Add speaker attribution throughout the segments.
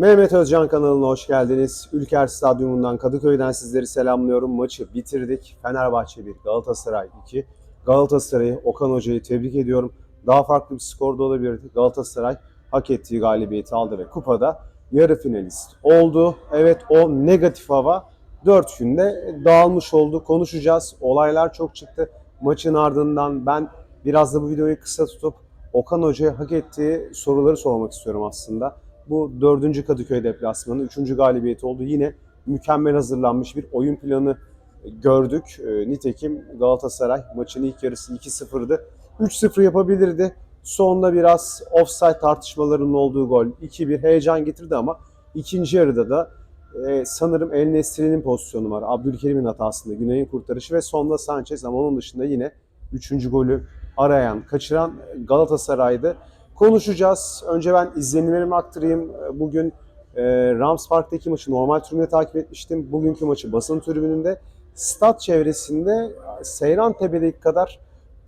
Speaker 1: Mehmet Özcan kanalına hoş geldiniz. Ülker Stadyumundan Kadıköy'den sizleri selamlıyorum. Maçı bitirdik. Fenerbahçe 1, Galatasaray 2. Galatasaray'ı, Okan Hoca'yı tebrik ediyorum. Daha farklı bir skor da olabilirdi. Galatasaray hak ettiği galibiyeti aldı ve kupada yarı finalist oldu. Evet o negatif hava 4 günde dağılmış oldu. Konuşacağız. Olaylar çok çıktı. Maçın ardından ben biraz da bu videoyu kısa tutup Okan Hoca'ya hak ettiği soruları sormak istiyorum aslında. Bu dördüncü Kadıköy deplasmanı, üçüncü galibiyeti oldu. Yine mükemmel hazırlanmış bir oyun planı gördük. Ee, Nitekim Galatasaray maçın ilk yarısı 2-0'dı. 3-0 yapabilirdi. Sonunda biraz offside tartışmalarının olduğu gol 2-1 heyecan getirdi ama ikinci yarıda da e, sanırım El Nesri'nin pozisyonu var. Abdülkerim'in hatasında Güney'in kurtarışı ve sonunda Sanchez ama onun dışında yine üçüncü golü arayan, kaçıran Galatasaray'dı. Konuşacağız. Önce ben izlenimlerimi aktarayım. Bugün e, Rams Park'taki maçı normal tribünde takip etmiştim. Bugünkü maçı basın tribününde. Stat çevresinde Seyran Tepe'deki kadar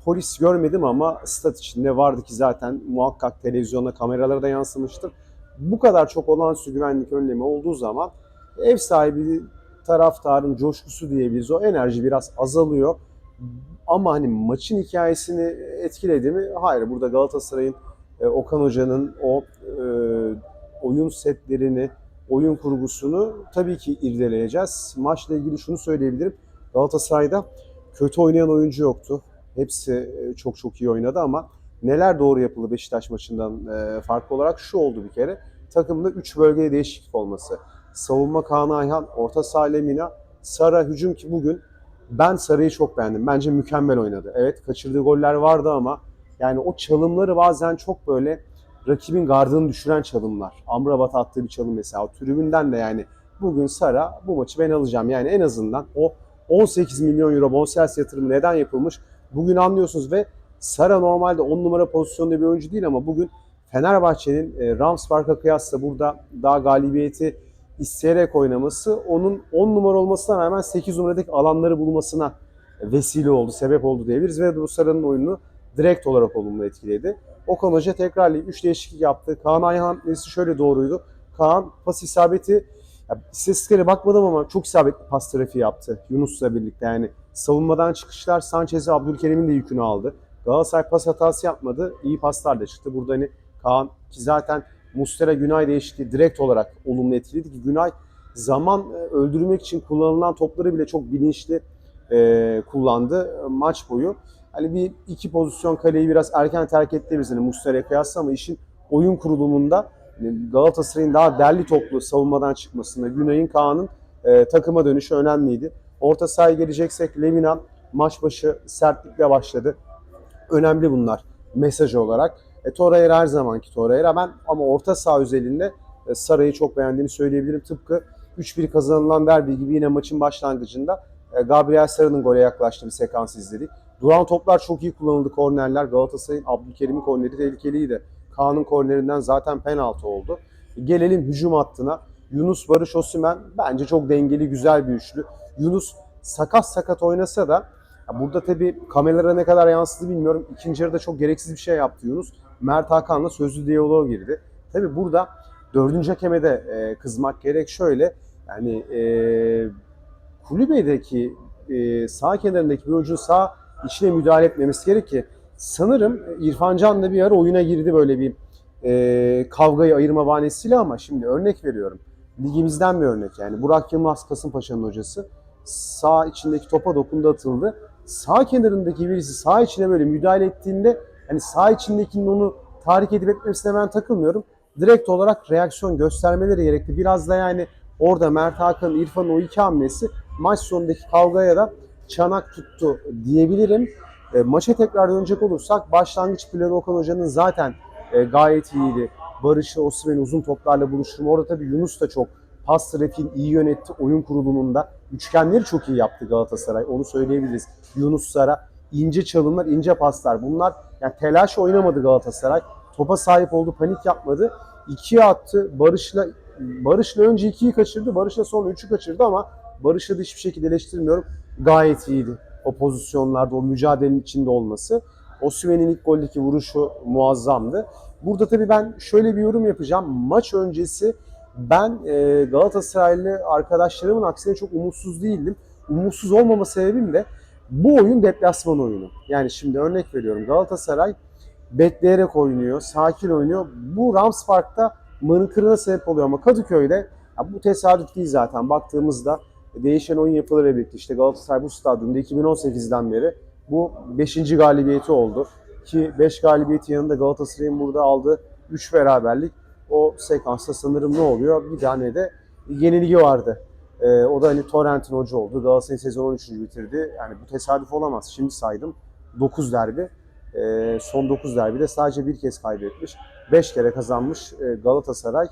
Speaker 1: polis görmedim ama stat içinde vardı ki zaten muhakkak televizyonda kameralara da yansımıştır. Bu kadar çok olağanüstü güvenlik önlemi olduğu zaman ev sahibi taraftarın coşkusu diyebiliriz. O enerji biraz azalıyor. Ama hani maçın hikayesini etkiledi mi? Hayır. Burada Galatasaray'ın e, Okan Hoca'nın o e, oyun setlerini, oyun kurgusunu tabii ki irdeleyeceğiz. Maçla ilgili şunu söyleyebilirim. Galatasaray'da kötü oynayan oyuncu yoktu. Hepsi e, çok çok iyi oynadı ama neler doğru yapıldı Beşiktaş maçından e, farklı olarak şu oldu bir kere. Takımda 3 bölgeye değişiklik olması. Savunma Kaan Ayhan, orta saha Lemina, Sara hücum ki bugün ben Sara'yı çok beğendim. Bence mükemmel oynadı. Evet kaçırdığı goller vardı ama yani o çalımları bazen çok böyle rakibin gardını düşüren çalımlar. Amrabat attığı bir çalım mesela. O tribünden de yani bugün Sara bu maçı ben alacağım. Yani en azından o 18 milyon euro bonservis yatırımı neden yapılmış? Bugün anlıyorsunuz ve Sara normalde 10 numara pozisyonda bir oyuncu değil ama bugün Fenerbahçe'nin e, Rams Park'a kıyasla burada daha galibiyeti isteyerek oynaması onun 10 numara olmasına rağmen 8 numaradaki alanları bulmasına vesile oldu, sebep oldu diyebiliriz ve bu Sara'nın oyununu direkt olarak olumlu etkiledi. Okan Hoca tekrarlayıp 3 değişiklik yaptı. Kaan Ayhan nesi şöyle doğruydu. Kaan pas isabeti ya, istatistiklere bakmadım ama çok isabetli pas trafiği yaptı Yunus'la birlikte. Yani savunmadan çıkışlar Sanchez'e Abdülkerim'in de yükünü aldı. Galatasaray pas hatası yapmadı. İyi paslar da çıktı. Burada hani Kaan ki zaten Mustera Günay değişikliği direkt olarak olumlu etkiledi ki Günay zaman e, öldürmek için kullanılan topları bile çok bilinçli e, kullandı maç boyu. Hani bir iki pozisyon kaleyi biraz erken terk etti biz hani Mustera'ya kıyasla ama işin oyun kurulumunda hani Galatasaray'ın daha derli toplu savunmadan çıkmasında Günay'ın Kaan'ın e, takıma dönüşü önemliydi. Orta sahaya geleceksek Lemina maç başı sertlikle başladı. Önemli bunlar mesaj olarak. E, Torreira her zamanki Torreira ben ama orta saha özelinde e, Saray'ı çok beğendiğimi söyleyebilirim. Tıpkı 3-1 kazanılan derbi gibi yine maçın başlangıcında e, Gabriel Sara'nın gole yaklaştığı bir sekans izledik. Duran toplar çok iyi kullanıldı kornerler. Galatasaray'ın Abdülkerim'in korneri tehlikeliydi. Kaan'ın kornerinden zaten penaltı oldu. Gelelim hücum hattına. Yunus Barış Osimhen bence çok dengeli güzel bir üçlü. Yunus sakat sakat oynasa da burada tabii kameralara ne kadar yansıdı bilmiyorum. İkinci yarıda çok gereksiz bir şey yaptı Yunus. Mert Hakan'la sözlü diyaloğa girdi. Tabii burada dördüncü hakeme de e, kızmak gerek şöyle. Yani e, kulübedeki e, sağ kenarındaki bir oyuncunun sağ içine müdahale etmemesi gerek ki sanırım İrfan Can da bir ara oyuna girdi böyle bir e, kavgayı ayırma bahanesiyle ama şimdi örnek veriyorum. Ligimizden bir örnek yani. Burak Yılmaz Kasımpaşa'nın hocası sağ içindeki topa dokundu atıldı. Sağ kenarındaki birisi sağ içine böyle müdahale ettiğinde hani sağ içindekinin onu tahrik edip etmesine ben takılmıyorum. Direkt olarak reaksiyon göstermeleri gerekti. Biraz da yani orada Mert Hakan'ın İrfan'ın o iki hamlesi maç sonundaki kavgaya da çanak tuttu diyebilirim. E, maça tekrar dönecek olursak başlangıç planı Okan Hoca'nın zaten e, gayet iyiydi. Barış'ı Osimhen'i uzun toplarla buluşturma. Orada tabii Yunus da çok pas trafiğini iyi yönetti oyun kurulumunda. Üçgenleri çok iyi yaptı Galatasaray. Onu söyleyebiliriz. Yunus Sara ince çalımlar, ince paslar. Bunlar yani telaş oynamadı Galatasaray. Topa sahip oldu, panik yapmadı. İkiye attı. Barış'la Barış'la önce ikiyi kaçırdı. Barış'la sonra üçü kaçırdı ama Barış'ı da hiçbir şekilde eleştirmiyorum. Gayet iyiydi o pozisyonlarda, o mücadelenin içinde olması. Osimhen'in ilk goldeki vuruşu muazzamdı. Burada tabii ben şöyle bir yorum yapacağım. Maç öncesi Ben e, Galatasaraylı arkadaşlarımın aksine çok umutsuz değildim. Umutsuz olmama sebebim de bu oyun deplasman oyunu. Yani şimdi örnek veriyorum Galatasaray bekleyerek oynuyor, sakin oynuyor. Bu Rams Park'ta mırınkırına sebep oluyor ama Kadıköy'de bu tesadüf değil zaten baktığımızda değişen oyun yapıları birlikte işte Galatasaray bu stadyumda 2018'den beri bu 5. galibiyeti oldu. Ki 5 galibiyeti yanında Galatasaray'ın burada aldığı 3 beraberlik o sekansta sanırım ne oluyor? Bir tane de yenilgi vardı. Ee, o da hani Torrent'in hoca oldu. Galatasaray sezon 13. bitirdi. Yani bu tesadüf olamaz. Şimdi saydım. 9 derbi. Ee, son 9 derbide sadece bir kez kaybetmiş. 5 kere kazanmış e, Galatasaray.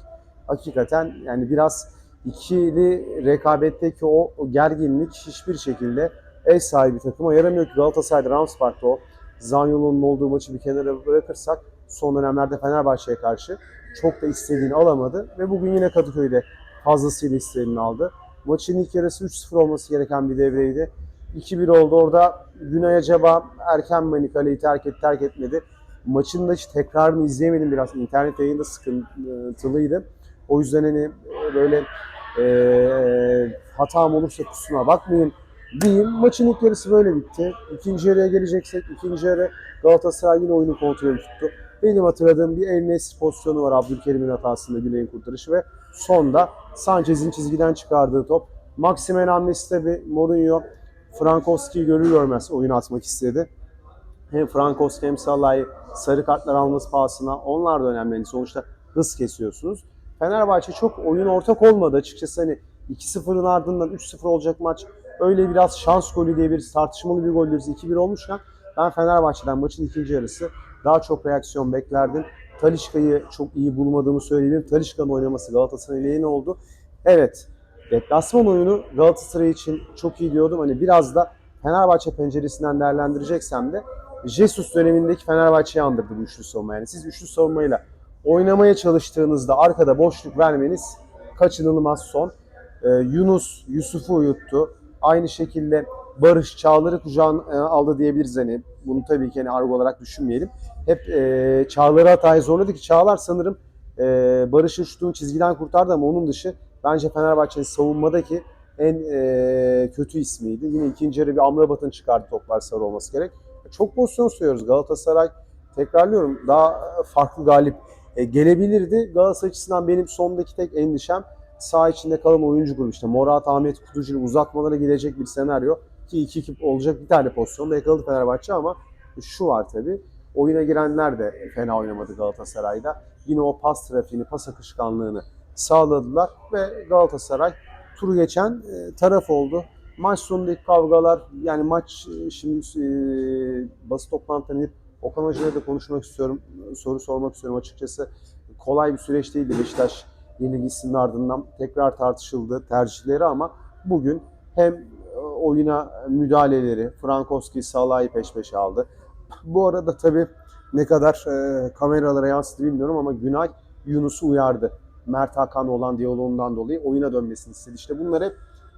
Speaker 1: Hakikaten yani biraz ikili rekabetteki o, gerginlik hiçbir şekilde ev sahibi takıma yaramıyor ki Galatasaray'da Rams Park'ta o Zanyolu'nun olduğu maçı bir kenara bırakırsak son dönemlerde Fenerbahçe'ye karşı çok da istediğini alamadı ve bugün yine Kadıköy'de fazlasıyla istediğini aldı. Maçın ilk yarısı 3-0 olması gereken bir devreydi. 2-1 oldu orada. Günay acaba erken mi kaleyi terk et, terk etmedi. Maçın da hiç tekrarını izleyemedim biraz. İnternet yayında sıkıntılıydı. O yüzden hani böyle e, hatam olursa kusura bakmayın diyeyim. Maçın ilk yarısı böyle bitti. İkinci yarıya geleceksek ikinci yarı Galatasaray yine oyunu kontrolü tuttu. Benim hatırladığım bir El pozisyonu var Abdülkerim'in hatasında Güney'in kurtarışı ve sonda Sanchez'in çizgiden çıkardığı top. Maximen hamlesi tabi Mourinho Frankowski'yi görür görmez oyun atmak istedi. Hem Frankowski hem Salah'ı sarı kartlar alması pahasına onlar da önemli. Sonuçta hız kesiyorsunuz. Fenerbahçe çok oyun ortak olmadı açıkçası hani 2-0'ın ardından 3-0 olacak maç. Öyle biraz şans golü diyebiliriz, tartışmalı bir gol diyoruz. 2-1 olmuşken ben Fenerbahçe'den maçın ikinci yarısı daha çok reaksiyon beklerdim. Talişka'yı çok iyi bulmadığımı söyleyebilirim. Talişka'nın oynaması Galatasaray'ın lehine oldu. Evet, deplasman oyunu Galatasaray için çok iyi diyordum. Hani biraz da Fenerbahçe penceresinden değerlendireceksem de Jesus dönemindeki Fenerbahçe'yi andırdı bu üçlü savunma. Yani siz üçlü savunmayla oynamaya çalıştığınızda arkada boşluk vermeniz kaçınılmaz son. Ee, Yunus Yusuf'u uyuttu. Aynı şekilde Barış Çağlar'ı kucağına aldı diyebiliriz hani. Bunu tabii ki hani argo olarak düşünmeyelim. Hep e, Çağlar'ı hatayı zorladı ki Çağlar sanırım e, Barış'ın şutunu çizgiden kurtardı ama onun dışı bence Fenerbahçe'nin savunmadaki en e, kötü ismiydi. Yine ikinci yarı bir Amrabat'ın çıkardı toplar sarı olması gerek. Çok pozisyon sayıyoruz. Galatasaray tekrarlıyorum daha farklı galip e, gelebilirdi. Galatasaray açısından benim sondaki tek endişem sağ içinde kalan oyuncu grubu işte Morat, Ahmet Kutucu'nun uzatmalara gidecek bir senaryo ki 2-2 olacak bir tane pozisyonda yakaladı Fenerbahçe ama şu var tabi oyuna girenler de fena oynamadı Galatasaray'da. Yine o pas trafiğini, pas akışkanlığını sağladılar ve Galatasaray turu geçen e, taraf oldu. Maç sonundaki kavgalar yani maç e, şimdi e, basın toplantılarına gidip Okan Hoca'yla da konuşmak istiyorum. Soru sormak istiyorum açıkçası. Kolay bir süreç değildi Beşiktaş yenilgisinin ardından tekrar tartışıldı tercihleri ama bugün hem oyuna müdahaleleri, Frankowski, Salah'ı peş peşe aldı. Bu arada tabii ne kadar e, kameralara yansıdı bilmiyorum ama Günay Yunus'u uyardı. Mert Hakan'la olan diyaloğundan dolayı oyuna dönmesini istedi. İşte bunlar hep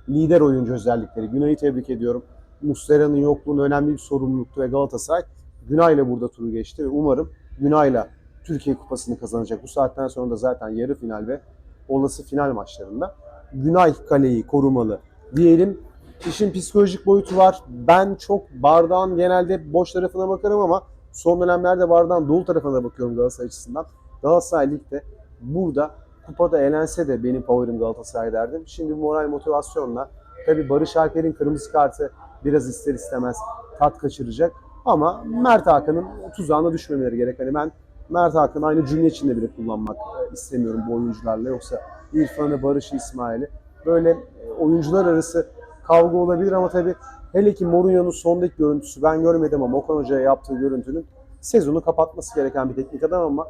Speaker 1: lider oyuncu özellikleri. Günay'ı tebrik ediyorum. Muslera'nın yokluğunu önemli bir sorumluluktu ve Galatasaray Günay'la burada turu geçti ve umarım Günay'la Türkiye Kupası'nı kazanacak. Bu saatten sonra da zaten yarı final ve olası final maçlarında Günay kaleyi korumalı diyelim. İşin psikolojik boyutu var. Ben çok bardağın genelde boş tarafına bakarım ama son dönemlerde bardağın dolu tarafına da bakıyorum Galatasaray açısından. Galatasaray Lig'de burada kupada elense de benim favorim Galatasaray derdim. Şimdi moral motivasyonla tabii Barış Alper'in kırmızı kartı biraz ister istemez tat kaçıracak. Ama Mert Hakan'ın tuzağına düşmemeleri gerek. Hani ben Mert Hakan'ı aynı cümle içinde bile kullanmak istemiyorum bu oyuncularla. Yoksa İrfan'ı, Barış'ı, İsmail'i böyle oyuncular arası kavga olabilir ama tabii hele ki Mourinho'nun sondaki görüntüsü ben görmedim ama Okan Hoca'ya yaptığı görüntünün sezonu kapatması gereken bir teknik adam ama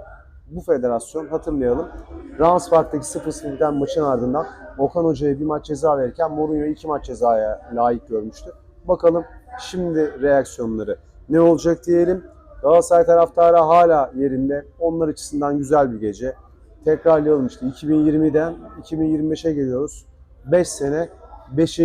Speaker 1: bu federasyon hatırlayalım. Rams Park'taki 0-0 biten maçın ardından Okan Hoca'ya bir maç ceza verirken Mourinho iki maç cezaya layık görmüştü. Bakalım şimdi reaksiyonları ne olacak diyelim. Galatasaray taraftarı hala yerinde. Onlar açısından güzel bir gece. Tekrarlayalım işte 2020'den 2025'e geliyoruz. 5 sene 5.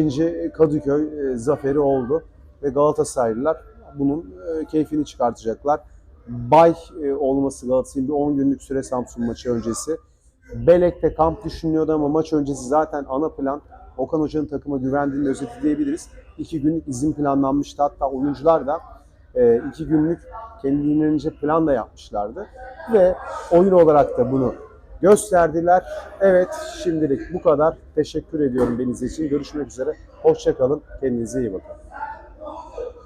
Speaker 1: Kadıköy e, zaferi oldu ve Galatasaraylılar bunun e, keyfini çıkartacaklar. Bay e, olması Galatasaray'ın bir 10 günlük süre Samsun maçı öncesi Belek'te kamp düşünülüyordu ama maç öncesi zaten ana plan Okan Hoca'nın takıma güvendiğinin özeti diyebiliriz. İki günlük izin planlanmıştı. Hatta oyuncular da e, iki günlük kendilerince plan da yapmışlardı. Ve oyun olarak da bunu gösterdiler. Evet şimdilik bu kadar. Teşekkür ediyorum beni izlediğiniz için. Görüşmek üzere. Hoşçakalın. Kendinize iyi bakın.